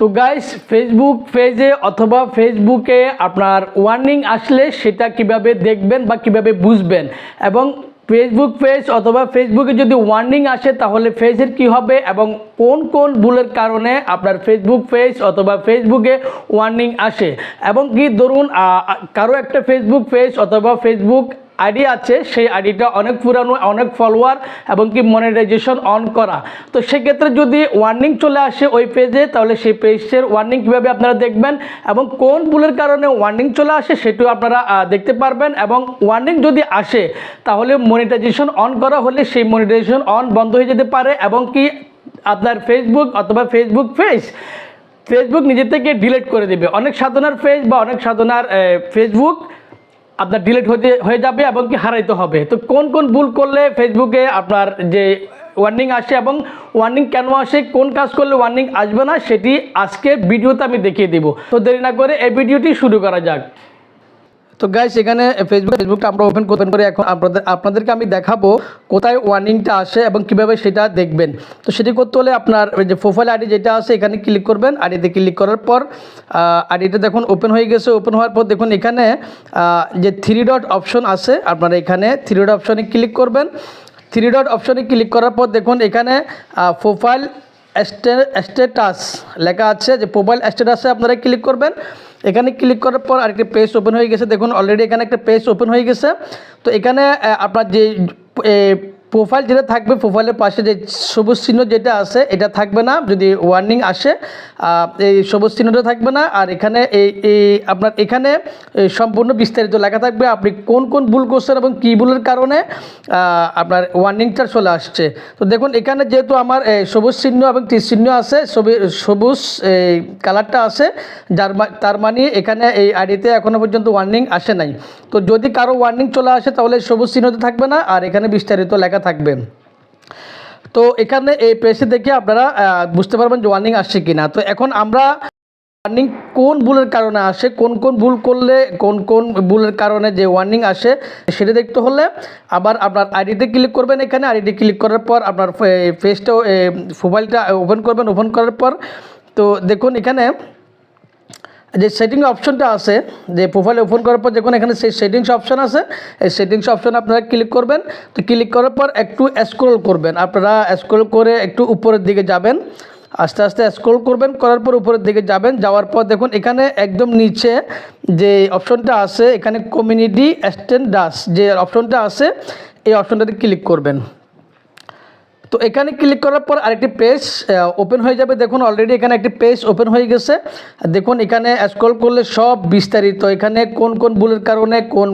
তো guys Facebook পেজে অথবা ফেসবুকে আপনার ওয়ার্নিং আসলে সেটা কীভাবে দেখবেন বা কীভাবে বুঝবেন? এবং ফেসবুক পেজ অথবা ফেসবুকে যদি ওয়ার্নিং আসে, তাহলে ফেজের কি হবে এবং কোন কোন ভুলের কারণে আপনার ফেসবুক পেজ অথবা ফেসবুকে ওয়ার্নিং আসে? এবং কি ধরুন কারও একটা ফেসবুক পেজ অথবা ফেসবুক আইডি আছে, সেই আইডিটা অনেক পুরানো, অনেক ফলোয়ার এবং কি মনিটাইজেশন অন করা। তো সেক্ষেত্রে যদি ওয়ার্নিং চলে আসে ওই পেজে তাহলে সেই পেজের ওয়ার্নিং কীভাবে আপনারা দেখবেন এবং কোন ভুলের কারণে ওয়ার্নিং চলে আসে সেটিও আপনারা দেখতে পারবেন এবং ওয়ার্নিং যদি আসে, তাহলে মনিটাইজেশন অন করা হলে সেই মনিটাইজেশন অন বন্ধ হয়ে যেতে পারে এবং কি আপনার ফেসবুক অথবা ফেসবুক পেজ ফেসবুক নিজে থেকে ডিলিট করে দেবে। অনেক সাধনার পেজ বা অনেক সাধনার ফেসবুক আপনার ডিলিট হতে হয়ে যাবে এবং কি হারাইতে হবে। তো কোন কোন ভুল করলে ফেসবুকে আপনার যে ওয়ার্নিং আসে এবং ওয়ার্নিং কেন আসে, কোন কাজ করলে ওয়ার্নিং আসবে না, সেটি আজকে ভিডিওতে আমি দেখিয়ে দেব। তো দেরি না করে এই ভিডিওটি শুরু করা যাক। তো গাইস এখানে ফেসবুক ফেসবুকটা আমরা ওপেন ওপেন করে এখন আপনাদের আপনাদেরকে আমি দেখাবো কোথায় ওয়ার্নিংটা আসে এবং কীভাবে সেটা দেখবেন। তো সেটি করতে হলে আপনার যে প্রোফাইল আইডি যেটা আছে, এখানে ক্লিক করবেন। আইডিতে ক্লিক করার পর আইডিটা দেখুন ওপেন হয়ে গেছে। ওপেন হওয়ার পর দেখুন এখানে যে থ্রি ডট অপশন আছে, আপনারা এখানে থ্রি ডট অপশনে ক্লিক করবেন। থ্রি ডট অপশনে ক্লিক করার পর দেখুন এখানে প্রোফাইল স্টেটাস লেখা আছে যে প্রোফাইল স্টেটাসে আপনারা ক্লিক করবেন। এখানে ক্লিক করার পর আরেকটি পেজ ওপেন হয়ে গেছে। দেখুন অলরেডি এখানে একটা পেজ ওপেন হয়ে গেছে। তো এখানে আপনার যে প্রোফাইল যেটা থাকবে, প্রোফাইলের পাশে যে সবুজ চিহ্ন যেটা আছে, এটা থাকবে না। যদি ওয়ার্নিং আসে এই সবুজ চিহ্নটা থাকবে না। আর এখানে এই এই আপনার এখানে সম্পূর্ণ বিস্তারিত লেখা থাকবে আপনি কোন কোন ভুল করছেন এবং কী ভুলের কারণে আপনার ওয়ার্নিংটা চলে আসছে। তো দেখুন, এখানে যেহেতু আমার সবুজ চিহ্ন এবং তীর চিহ্ন আছে সবি- সবুজ কালারটা আছে, যার তার মানে এখানে এই আইডিতে এখনও পর্যন্ত ওয়ার্নিং আসে নাই। তো যদি কারও ওয়ার্নিং চলে আসে, তাহলে সবুজ চিহ্নতে থাকবে না। আর এখানে বিস্তারিত লেখা থাকবে তো এখানে এই পেজে দেখে আপনারা বুঝতে পারবেন যে ওয়ার্নিং আসছে কিনা। তো এখন আমরা ওয়ার্নিং কোন ভুলের কারণে আসে, কোন কোন ভুল করলে, কোন কোন ভুলের কারণে যে ওয়ার্নিং আসে সেটা দেখতে হলে আবার আপনার আইডিতে ক্লিক করবেন এখানে। আইডিতে ক্লিক করার পর আপনার ফেসটা মোবাইলটা ওপেন করবেন। ওপেন করার পর তো দেখুন এখানে যে সেটিং অপশনটা আছে, যে প্রোফাইল ওপেন করার পর যখন এখানে সেই সেটিংস অপশন আছে। এই সেটিংস অপশন আপনারা ক্লিক করবেন। তো ক্লিক করার পর একটু স্ক্রল করবেন। আপনারা স্ক্রল করে একটু উপরের দিকে যাবেন। আস্তে আস্তে স্ক্রল করবেন। করার পর উপরের দিকে যাবেন। যাওয়ার পর দেখুন এখানে একদম নিচে যে অপশনটা আছে, এখানে কমিউনিটি স্ট্যান্ডার্স যে অপশনটা আছে, এই অপশনটাতে ক্লিক করবেন। তো এখানে ক্লিক করার পর আরেকটি পেজ ওপেন হয়ে যাবে। দেখুন অলরেডি এখানে একটি পেজ ওপেন হয়ে গেছে। দেখুন, এখানে স্ক্রল করলে সব বিস্তারিত। এখানে কোন কোন ভুলের কারণে, কোন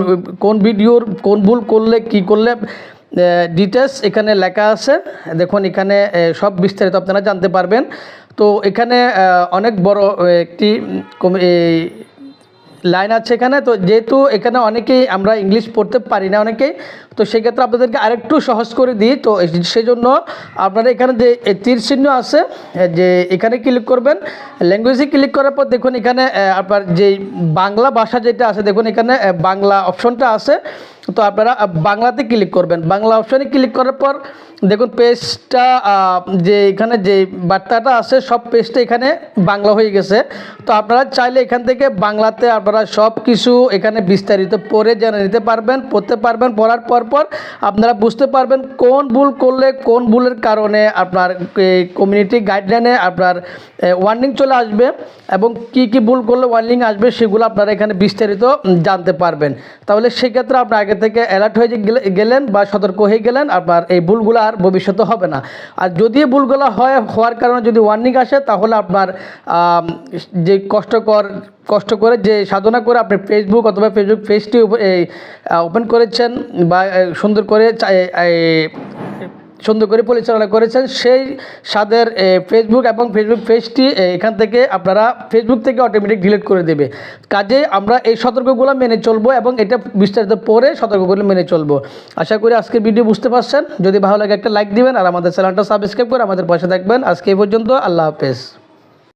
কোন ভিডিওর কোন ভুল করলে, কি করলে ডিটেলস এখানে লেখা আছে। দেখুন, এখানে সব বিস্তারিত আপনারা জানতে পারবেন। তো এখানে অনেক বড় একটি লাইন আছে এখানে, তো যেহেতু এখানে অনেকেই আমরা ইংলিশ পড়তে পারি না অনেকেই, তো সেক্ষেত্রে আপনাদেরকে আরেকটু সহজ করে দিই, তো সেই জন্য আপনারা এখানে যে তীর চিহ্ন আছে যে এখানে ক্লিক করবেন ল্যাঙ্গুয়েজে ক্লিক করার পর দেখুন এখানে আপনার যে বাংলা ভাষা যেটা আছে, দেখুন এখানে বাংলা অপশনটা আছে, তো আপনারা বাংলাতে ক্লিক করবেন। বাংলা অপশনে ক্লিক করার পর দেখুন পেজটা যে এখানে যে বার্তাটা আছে, সব পেজটা এখানে বাংলা হয়ে গেছে। তো আপনারা চাইলে এখান থেকে বাংলাতে আপনারা সব কিছু এখানে বিস্তারিত পড়ে জেনে নিতে পারবেন, পড়তে পারবেন, পড়ার পর পর আপনারা বুঝতে পারবেন কোন ভুল করলে কোন ভুলের কারণে আপনার কমিউনিটি গাইডলাইনে আপনার ওয়ার্নিং চলে আসবে এবং কি কি ভুল করলে ওয়ার্নিং আসবে সেগুলো আপনারা এখানে বিস্তারিত জানতে পারবেন। তাহলে সেক্ষেত্রে আপনি আগে থেকে অ্যালার্ট হয়ে গেলে- গেলেন বা সতর্ক হয়ে গেলেন, আপনার এই ভুলগুলো আর ভবিষ্যতে হবে না। আর যদি ভুলগুলো হয়, হওয়ার কারণে যদি ওয়ার্নিং আসে, তাহলে আপনার যে কষ্টকর, কষ্ট করে যে সাধনা করে আপনি ফেসবুক অথবা ফেসবুক পেজটি ওপেন করেছেন বা সুন্দর করে সুন্দর করে পরিচালনা করেছেন। সেই স্বাদের ফেসবুক এবং ফেসবুক পেজটি এখান থেকে আপনারা ফেসবুক থেকে অটোমেটিক ডিলিট করে দেবে। কাজে আমরা এই সতর্কগুলো মেনে চলবো এবং এটা বিস্তারিত পরে সতর্কগুলো মেনে চলবো। আশা করি আজকের ভিডিও বুঝতে পারছেন। যদি ভালো লাগে একটা লাইক দিবেন আর আমাদের চ্যানেলটা সাবস্ক্রাইব করে আমাদের পাশে থাকবেন। আজকে এই পর্যন্ত, আল্লাহ হাফেজ।